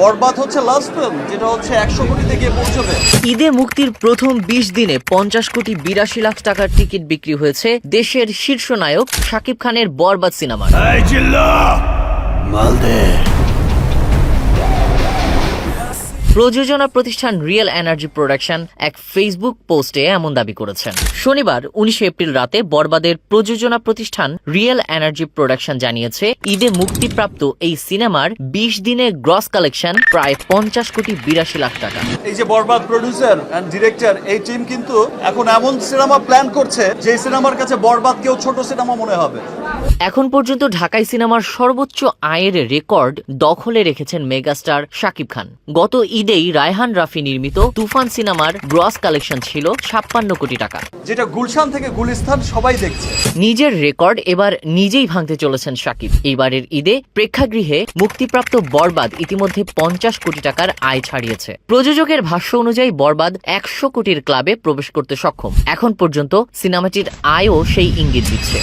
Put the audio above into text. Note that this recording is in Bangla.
বরবাদ হচ্ছে লাস্ট ফিল্ম যেটা হচ্ছে একশো কোটিতে গিয়ে পৌঁছবে। ঈদে মুক্তির প্রথম বিশ দিনে পঞ্চাশ কোটি বিরাশি লাখ টাকার টিকিট বিক্রি হয়েছে দেশের শীর্ষ নায়ক শাকিব খানের বরবাদ সিনেমার। প্রযোজনা প্রতিষ্ঠান রিয়েল এনার্জি প্রোডাকশন এক ফেসবুক পোস্টে এমন দাবি করেছেন। শনিবার, উনিশে এপ্রিল রাতে বরবাদের প্রযোজনা প্রতিষ্ঠান রিয়েল এনার্জি প্রোডাকশন জানিয়েছে, ঈদে মুক্তিপ্রাপ্ত এই সিনেমার বিশ দিনে গ্রস কালেকশন প্রায় পঞ্চাশ কোটি বিরাশি লাখ টাকা। এই যে বরবাদ প্রডিউসার ডিরেক্টর এই টিম কিন্তু এখন এমন সিনেমা প্ল্যান করছে যে সিনেমার কাছে বরবাদ কেউ ছোট সিনেমা মনে হবে। এখন পর্যন্ত ঢাকাই সিনেমার সর্বোচ্চ আয়ের রেকর্ড দখলে রেখেছেন মেগাস্টার শাকিব খান। গত ঈদেই রায়হান রাফি নির্মিত তুফান সিনেমার গ্রস কালেকশন ছিল ছাপ্পান্ন কোটি টাকা। যেটা গুলশান থেকে গুলিস্তান সবাই দেখছে। নিজের রেকর্ড এবার নিজেই ভাঙতে চলেছেন শাকিব। এইবারের ঈদে প্রেক্ষাগৃহে মুক্তিপ্রাপ্ত বরবাদ ইতিমধ্যে পঞ্চাশ কোটি টাকার আয় ছাড়িয়েছে। প্রযোজকের ভাষ্য অনুযায়ী বরবাদ একশো কোটির ক্লাবে প্রবেশ করতে সক্ষম। এখন পর্যন্ত সিনেমাটির আয়ও সেই ইঙ্গিত দিচ্ছে।